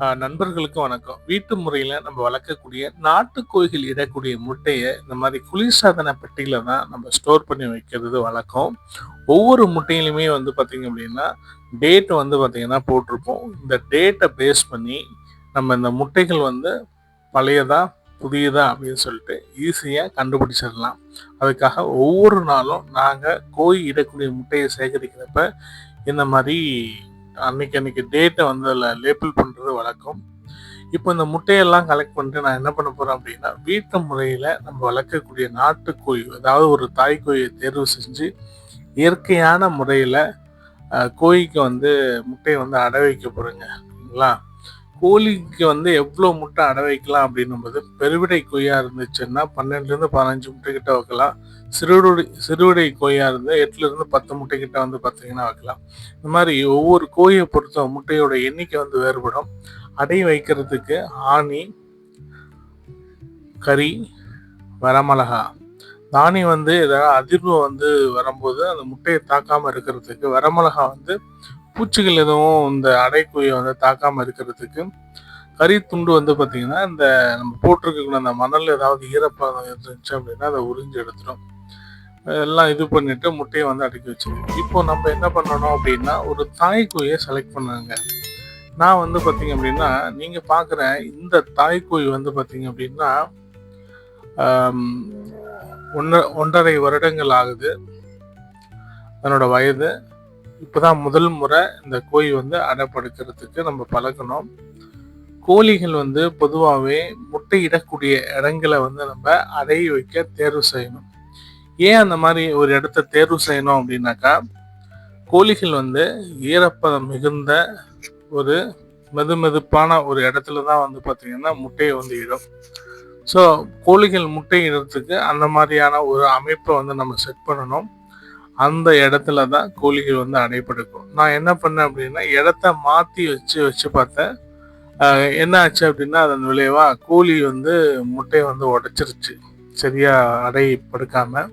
நண்பர்களுக்கும் நண்பர்களுக்கு வணக்கம். வீட்டு முறையில் நம்ம வளர்க்கக்கூடிய நாட்டுக்கோயில் இடக்கூடிய முட்டையை இந்த மாதிரி குளிர்சாதன பெட்டியில் தான் நம்ம ஸ்டோர் பண்ணி வைக்கிறது வழக்கம். ஒவ்வொரு முட்டையிலுமே வந்து பார்த்தீங்க அப்படின்னா டேட் வந்து பார்த்திங்கன்னா போட்டிருப்போம். இந்த டேட்டை பேஸ் பண்ணி நம்ம இந்த முட்டைகள் வந்து பழையதா புதியதா அப்படின்னு சொல்லிட்டு ஈஸியாக கண்டுபிடிச்சிடலாம். அதுக்காக ஒவ்வொரு நாளும் நாங்கள் கோழி இடக்கூடிய முட்டையை சேகரிக்கிறப்ப இந்த மாதிரி அன்னைக்கு அன்னைக்கு டேட்டை வந்து அதில் லேபிள் பண்ணுறது வழக்கம். இப்போ இந்த முட்டையெல்லாம் கலெக்ட் பண்ணிட்டு நான் என்ன பண்ண போகிறேன் அப்படின்னா வீட்டு முறையில் நம்ம வளர்க்கக்கூடிய நாட்டுக்கோழி அதாவது ஒரு தாய்க்கோழியை தேர்வு செஞ்சு இயற்கையான முறையில் கோழிக்கு வந்து முட்டையை வந்து அடை வைக்க போகிறேங்க சரிங்களா? கோழிக்கு வந்து எவ்வளோ முட்டை அடை வைக்கலாம் அப்படின்னும்போது பெருவிடை கொய்யாக இருந்துச்சுன்னா பன்னெண்டுலேருந்து பதினஞ்சு முட்டை கிட்ட வைக்கலாம். சிறுவிடை சிறுவிடை கோயாக இருந்தால் எட்டுலேருந்து பத்து முட்டை கிட்ட வந்து பார்த்தீங்கன்னா வைக்கலாம். இந்த மாதிரி ஒவ்வொரு கோழியை பொறுத்த முட்டையோட எண்ணிக்கை வந்து வேறுபடும். அடை வைக்கிறதுக்கு ஆணி கறி வரமிளகா. தானி வந்து ஏதாவது அதிர்வு வந்து வரும்போது அந்த முட்டையை தாக்காமல் இருக்கிறதுக்கு வரமிளகா வந்து பூச்சிகள் எதுவும் இந்த அடைக்குயை வந்து தாக்காமல் இருக்கிறதுக்கு கறி துண்டு வந்து பார்த்தீங்கன்னா இந்த நம்ம போட்டிருக்கக்கூடிய அந்த மணல் ஏதாவது ஈரப்பதம் இருந்துச்சு அப்படின்னா அதை உறிஞ்சு எடுத்துடும் எல்லாம் இது பண்ணிட்டு முட்டையை வந்து அடுக்கி வச்சிருக்கேன் இப்போ நம்ம என்ன பண்ணணும் அப்படின்னா ஒரு தாய்க்குயை செலக்ட் பண்ணுங்க. நான் வந்து பார்த்தீங்க அப்படின்னா நீங்கள் பார்க்குற இந்த தாய்க்குய் வந்து பார்த்தீங்க அப்படின்னா ஒன்று ஒன்றரை வருடங்கள் ஆகுது. தன்னோட வயது இப்போதான் முதல் முறை இந்த கோழி வந்து அடைப்படுக்கிறதுக்கு நம்ம பழகணும். கோழிகள் வந்து பொதுவாகவே முட்டையிடக்கூடிய இடங்களை வந்து நம்ம அடைய வைக்க தேர்வு செய்யணும். ஏன் அந்த மாதிரி ஒரு இடத்த தேர்வு செய்யணும் அப்படின்னாக்கா கோழிகள் வந்து ஈரப்பதம் மிகுந்த ஒரு மெது மெதுப்பான ஒரு இடத்துல தான் வந்து பார்த்திங்கன்னா முட்டையை வந்து இடும். ஸோ கோழிகள் முட்டை இடத்துக்கு அந்த மாதிரியான ஒரு அமைப்பை வந்து நம்ம செட் பண்ணணும். அந்த இடத்துல தான் கோழிகள் வந்து அடைப்படுக்கும் நான் என்ன பண்ணேன் அப்படின்னா இடத்த மாற்றி வச்சு வச்சு பார்த்தேன். என்ன ஆச்சு அப்படின்னா அதன் விளைவாக கோழி வந்து முட்டையை வந்து உடச்சிருச்சு. சரியாக அடை படுக்காமல்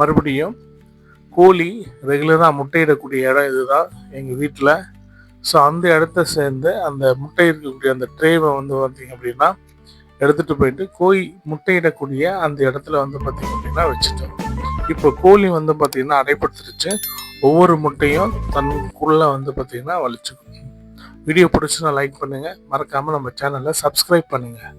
மறுபடியும் கோழி ரெகுலராக முட்டையிடக்கூடிய இடம் இதுதான் எங்கள் வீட்டில். ஸோ அந்த இடத்த சேர்ந்து அந்த முட்டை இருக்கக்கூடிய அந்த ட்ரேவை வந்து பார்த்தீங்க அப்படின்னா எடுத்துகிட்டு போயிட்டு கோழி முட்டையிடக்கூடிய அந்த இடத்துல வந்து பார்த்தீங்க அப்படின்னா வச்சுட்டோம். இப்போ கோழி வந்து பார்த்தீங்கன்னா அடைப்படுத்திடுச்சு ஒவ்வொரு முட்டையும் தனக்குள்ளே வந்து பார்த்தீங்கன்னா வலிச்சுக்கும். வீடியோ பிடிச்சுன்னா லைக் பண்ணுங்கள் மறக்காமல் நம்ம சேனலை சப்ஸ்கிரைப் பண்ணுங்கள்